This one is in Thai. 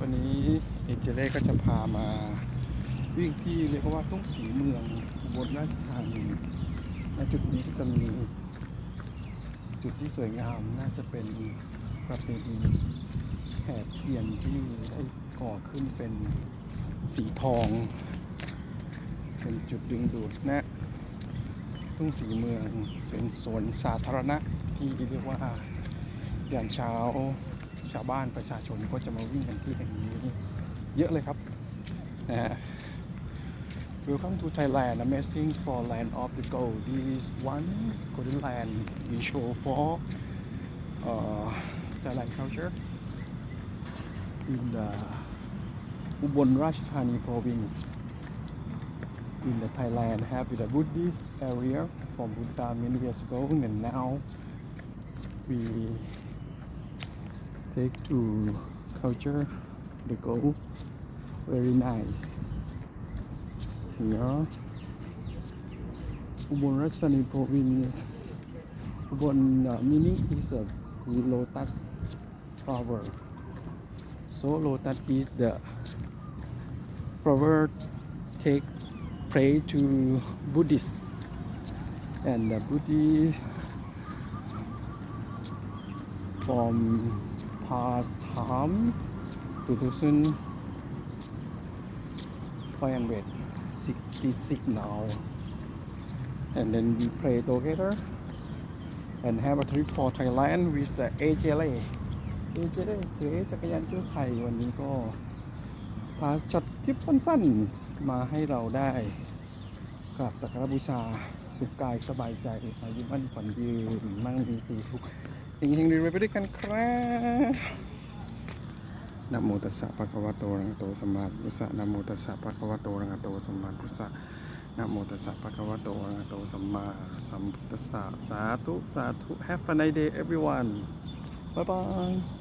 วันนี้เอเจเล่ก็จะพามาวิ่งที่เรียกว่าตุ้งสีเมืองบนราชธานีณจุดนี้ก็จะมีจุดที่สวยงามน่าจะเป็นประเพณีแห่เทียนที่ได้ก่อขึ้นเป็นสีทองเป็นจุดดึงดูดนะตุ้งสีเมืองเป็นสวนสาธารณะที่เรียกว่ายามเช้าาวบ้านประชาชนก็จะมาวิ่งกันที่แห่งนี้ เยอะเลยครับนะฮะ Welcome to Thailand amazing for land of the gold this is one golden land we show for uh, Thailand culture in the Ubon Ratchathani province in the Thailand have the Buddhist area from Buddha many years ago and now we take to culture the gold very nice here Ubon Ratchathani province Ubon uh, meaning is a lotus flower so lotus is the flower take pray to Buddhists and the Buddhist from past time 2566 now and then we pray together and have a trip for Thailand with the AJLA AJLA คือจักรยานเที่ไทยวันนี้ก็พาช็อตคลิปสั้นๆ มาให้เราได้กราบสักการะบูชา สุขกายสบายใจอายุมั่นขวัญยืนมั่งมีสีสุขเฮงๆรวยๆไปด้วยกันครับนะโมตัสสะภะคะวะโตอะระหะโตสัมมาสัมพุทธะนะโมตัสสะภะคะวะโตอะระหะโตสัมมาสัมพุทธะนะโมตัสสะภะคะวะโตอะระหะโตสัมมาสัมพุทธะสาธุสาธุ Have a nice day everyone bye bye